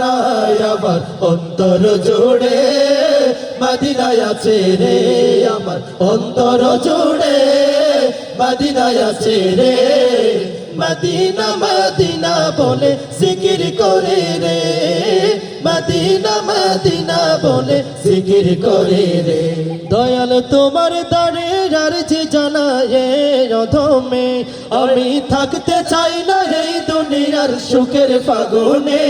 দিওয়ানায় আমার অন্তর জুড়ে, মদিনায় আছে রে আমার অন্তর জুড়ে, মদিনায় আছে রে। মদিনা মদিনা বলে জিকির করে রে। মদিনা মদিনা বলে জিকির করে রে। দয়াল তোমার দারে আর যে জানায় অধমে আমি থাকতে চাই না এই দুনিয়ার সুখের ফাগুনে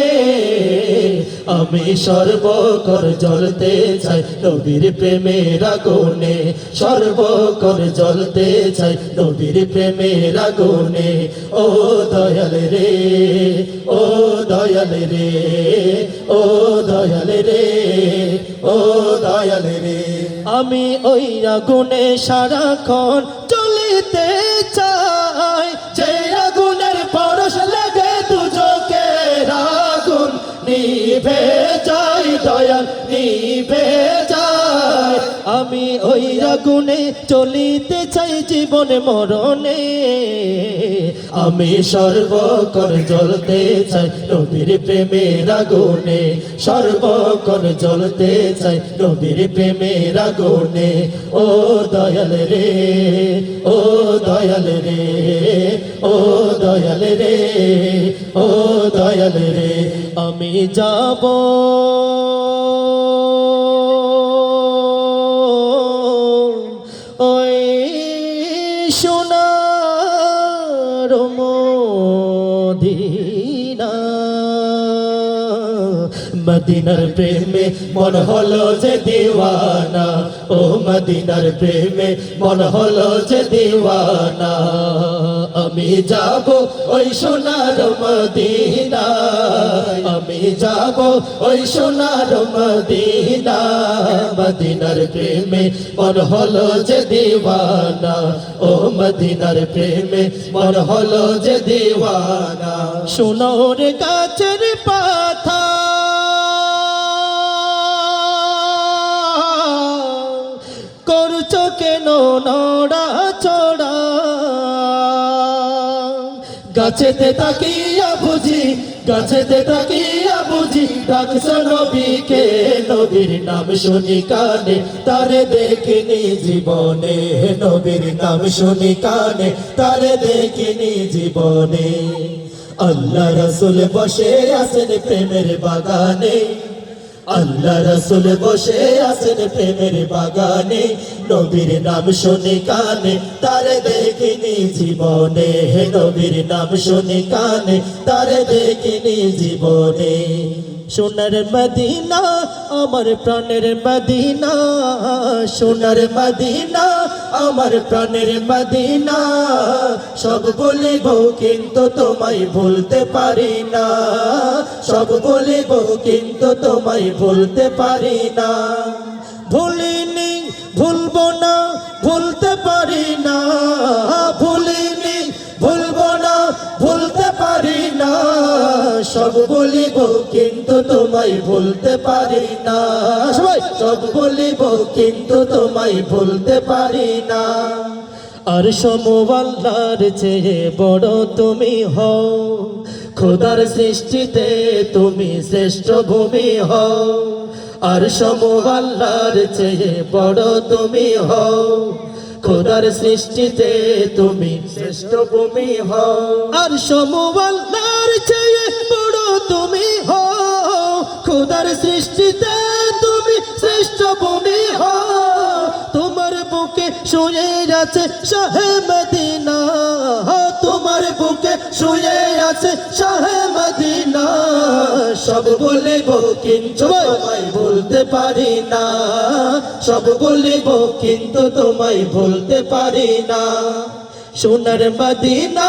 আমি সর্বকর জ্বলতে চাই নবীর প্রেমের আগুনে। সর্বকর জ্বলতে চাই নবীর প্রেমের আগুনে। ও দয়াল রে, ও দয়াল রে, ও দয়াল রে, ও দয়াল রে। আমি ওই আগুনে সারাক্ষণ চলিতে দয়াল নিভে যায়। আমি ওই আগুনে চলিতে চাই জীবনে মরণে। আমি সর্বকর জ্বলতে চাই নবীর প্রেমের আগুনে। সর্বকর জ্বলতে চাই নবীর প্রেমের আগুনে। ও দয়াল রে, ও দয়াল রে, ও দয়াল রে, ও দয়াল রে। আমি যাব মদিনার প্রেমে মন হলো যে দিওয়ানা। ও মদিনার প্রেমে মন হলো যে দিওয়ানা। আমি যাব ওই সোনার মদিনা আমি যাব ওই সোনার মদিনা মদিনার প্রেমে মন হলো যে দিওয়ানা। ও মদিনার প্রেমে মন হলো যে দিওয়ানা। সোনর গাছের পাথা নড়া চড়া গাছেতে তাকিয়া বুঝি, গাছেতে তাকিয়া বুঝি, ডাকছ নবীকে, নবীর নাম শুনি কানে। তারে দেখিনি জীবনে, নবীর নাম শুনি কানে। তারে দেখিনি জীবনে। আল্লাহ রসুল বসে আছেন প্রেমের বাগানে। আল্লাহ রসুল বসে আছেন প্রেমের বাগানে, নবীর নাম শুনে কানে, তারে দেখিনি জীবনে। হে নবীর নাম শুনে কানে, তারে দেখিনি জীবনে। সোনার মদিনা আমার প্রাণের মদিনা, সোনার মদিনা, আমার প্রাণের মদিনা। সব বলিব কিন্তু তোমায় ভুলতে পারি না। সব বলিব কিন্তু তোমায় ভুলতে পারি না। ভুলিনি, ভুলবো না, ভুলতে পারি সব বলিব, কিন্তু তোমায় ভুলতে পারি না। সব বলিব, কিন্তু তোমায় ভুলতে পারি না। আর সমবাল্লার চেয়ে বড় তুমি হও, খোদার সৃষ্টিতে তুমি শ্রেষ্ঠ ভূমি হও। আর সমবাল্লার চেয়ে বড় তুমি হও, খোদার সৃষ্টিতে তুমি শ্রেষ্ঠ ভূমি হও। আর সমবাল্লার খোদার সৃষ্টিতে তুমি শ্রেষ্ঠ ভূমি হও। তোমার বুকে শুয়ে আছে শাহে মদিনা। তোমার বুকে শুয়ে আছে শাহে মদিনা। সব বলিব কিন্তু তোমায় ভুলতে পারি না। সব বলিব কিন্তু তোমায় ভুলতে পারি না। সোনার মদিনা